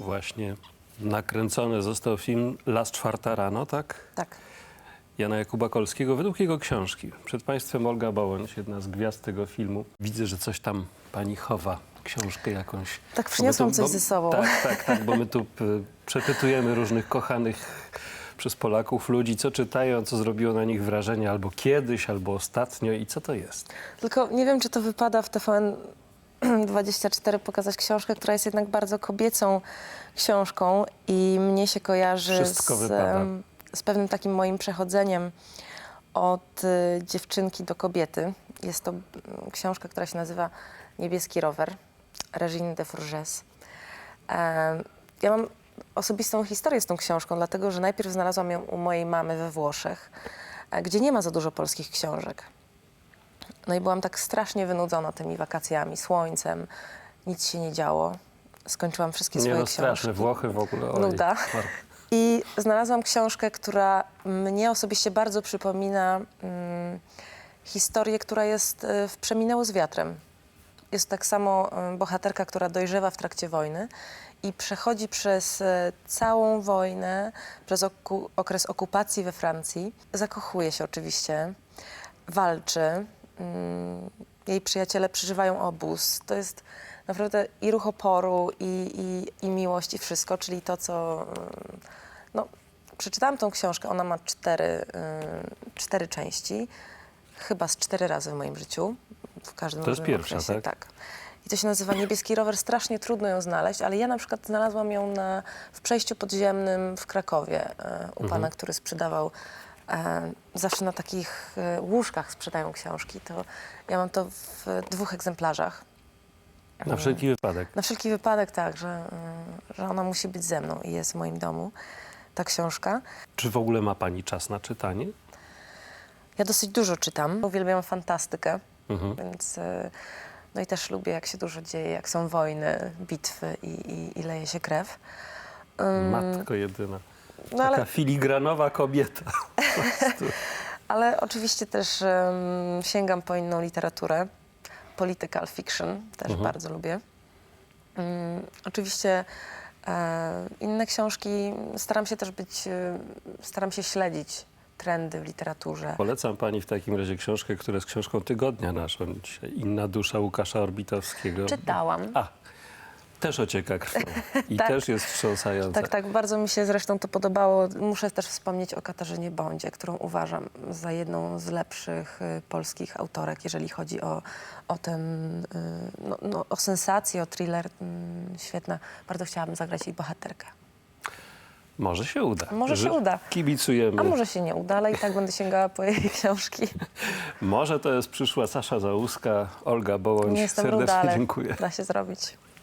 właśnie nakręcony został film Las czwarta rano, tak? Tak. Jana Jakuba Kolskiego, według jego książki. Przed Państwem Olga Bołądź, jedna z gwiazd tego filmu. Widzę, że coś tam Pani chowa, książkę jakąś. Tak, przyniosłam tu- coś bo- ze sobą. Tak, tak, tak, bo my tu p, przepytujemy różnych kochanych przez Polaków ludzi, co czytają, co zrobiło na nich wrażenie albo kiedyś, albo ostatnio i co to jest. Tylko nie wiem, czy to wypada w TVN24 pokazać książkę, która jest jednak bardzo kobiecą książką i mnie się kojarzy z, z pewnym takim moim przechodzeniem od y, dziewczynki do kobiety. Jest to mm, książka, która się nazywa Niebieski rower, Regine de Fourges. Ja mam osobistą historię z tą książką, dlatego że najpierw znalazłam ją u mojej mamy we Włoszech, e, gdzie nie ma za dużo polskich książek. No i byłam tak strasznie wynudzona tymi wakacjami, słońcem, nic się nie działo. Skończyłam wszystkie Nie swoje no, książki. straszne, Włochy w ogóle. oj. Nuda. Mar- I znalazłam książkę, która mnie osobiście bardzo przypomina mm, historię, która jest y, w Przeminęło z wiatrem. Jest tak samo y, bohaterka, która dojrzewa w trakcie wojny i przechodzi przez y, całą wojnę, przez oku- okres okupacji we Francji. Zakochuje się oczywiście, walczy. Mm, jej przyjaciele przeżywają obóz. To jest naprawdę i ruch oporu, i, i, i miłość, i wszystko, czyli to, co... mm, No, przeczytałam tą książkę, ona ma cztery, y, cztery części, chyba z cztery razy w moim życiu. W każdym To jest pierwsza, okresie, tak? tak. I to się nazywa Niebieski Rower. Strasznie trudno ją znaleźć, ale ja na przykład znalazłam ją na, w przejściu podziemnym w Krakowie e, u pana, który sprzedawał zawsze na takich e, łóżkach sprzedają książki. To ja mam to w dwóch egzemplarzach. Na wszelki wypadek. Na wszelki wypadek tak, że, że ona musi być ze mną i jest w moim domu, ta książka. Czy w ogóle ma Pani czas na czytanie? Ja dosyć dużo czytam, uwielbiam fantastykę, Mhm. więc no i też lubię, jak się dużo dzieje, jak są wojny, bitwy i, i, i leje się krew. Ym, Matko jedyna. no Taka ale, filigranowa kobieta. Ale oczywiście też ym, sięgam po inną literaturę, political fiction, też Mhm. bardzo lubię. Ym, oczywiście e, inne książki, staram się też być, y, staram się śledzić trendy w literaturze. Polecam Pani w takim razie książkę, która jest książką tygodnia naszą dzisiaj. Inna dusza Łukasza Orbitowskiego. Czytałam. A, też ocieka krwią. I Tak. też jest wstrząsająca. Tak, tak, bardzo mi się zresztą to podobało. Muszę też wspomnieć o Katarzynie Bądzie, którą uważam za jedną z lepszych y, polskich autorek, jeżeli chodzi o, o ten, y, no, no, o sensację, o thriller. Mm, świetna. Bardzo chciałabym zagrać jej bohaterkę. Może się uda. Może się uda. Kibicujemy. A może się nie uda, ale i tak będę sięgała po jej książki. Może to jest przyszła Sasza Załuska, Olga Bołądź. Nie jestem Serdecznie ruda, ale dziękuję. da się zrobić.